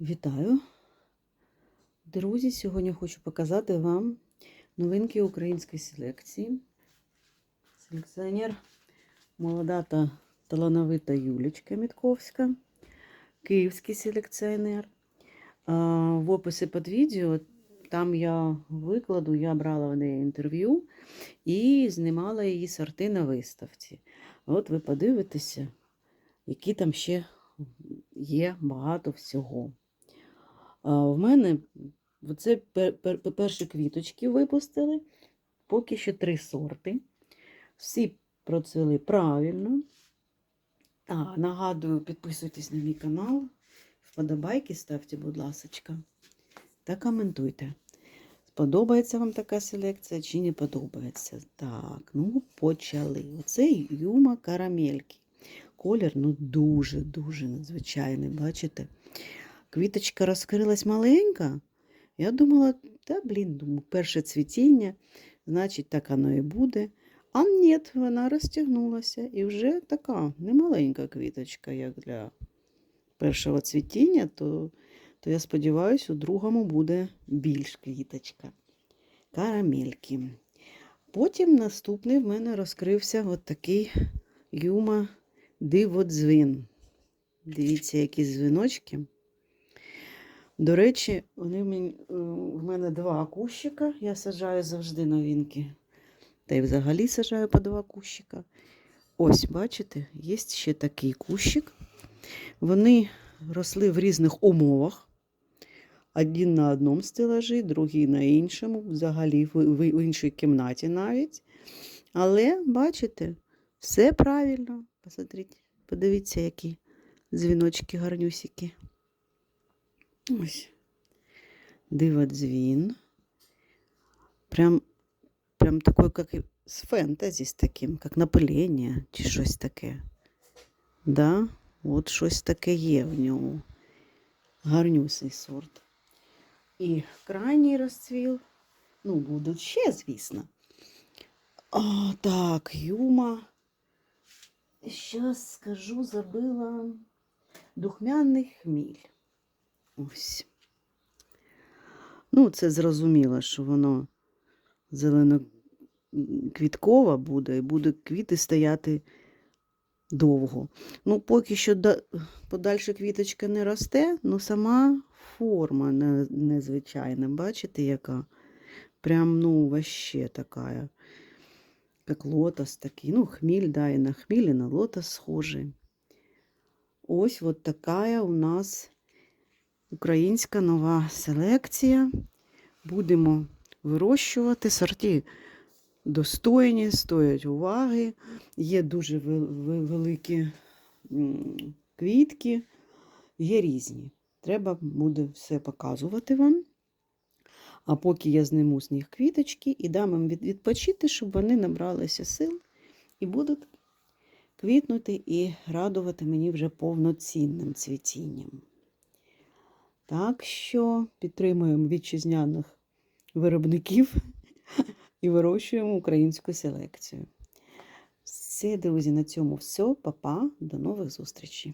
Вітаю! Друзі, сьогодні хочу показати вам новинки української селекції. Селекціонер молода та талановита Юлічка Мітковська, київський селекціонер. В описі під відео там я викладу, я брала в неї інтерв'ю і знімала її сорти на виставці. От ви подивитеся, які там ще є багато всього. В мене це пер, пер, перші квіточки випустили, поки що три сорти. Всі процвіли правильно. А, нагадую, підписуйтесь на мій канал, вподобайки ставте, будь ласка, та коментуйте. Сподобається вам така селекція чи не подобається? Так, ну почали. Оце юма карамельки. Колір ну дуже-дуже надзвичайний, бачите? Квіточка розкрилась маленька. Я думала, та блін, перше цвітіння, значить, так воно і буде. А ні, вона розтягнулася. І вже така немаленька квіточка, як для першого цвітіння, то, то я сподіваюся, у другому буде більш квіточка. Карамельки. Потім наступний в мене розкрився от такий юма диводзвін. Дивіться, які дзвіночки. До речі, вони е, в мене два кущика. Я саджаю завжди новинки. Та й взагалі саджаю по два кущика. Ось, бачите, є ще такий кущик. Вони росли в різних умовах. Один на одному стелажі, другий на іншому, взагалі в, іншій кімнаті навіть. Але, бачите, все правильно. Посмотрите, подивіться, які дзвіночки гарнюсіки. Ось. Диводзвін. Прям, прям такой, как з фентезі, з таким, як напилення, чи щось таке. Да? От щось таке є в ньому. Гарнюсий сорт. І крайній розцвіл. Ну, будуть ще, звісно. А, так, Юма. Щас скажу, забила духмяний хміль. Ось. Ну, це зрозуміло, що воно зеленоквіткове буде, і буде квіти стояти довго. Ну, поки що да, подальша квіточка не росте, ну сама форма незвичайна. Бачите, яка? Прям, ну, вообще така, як лотос такий. Ну, хміль, да, і на хміль, і на лотос схожий. Ось от така у нас українська нова селекція. Будемо вирощувати сорти достойні, стоять уваги. Є дуже вел- вел- великі квітки, є різні. Треба буде все показувати вам. А поки я зниму з них квіточки і дам їм відпочити, щоб вони набралися сил і будуть квітнути і радувати мені вже повноцінним цвітінням. Так що підтримуємо вітчизняних виробників і вирощуємо українську селекцію. Все, друзі, на цьому все. Па-па, до нових зустрічей.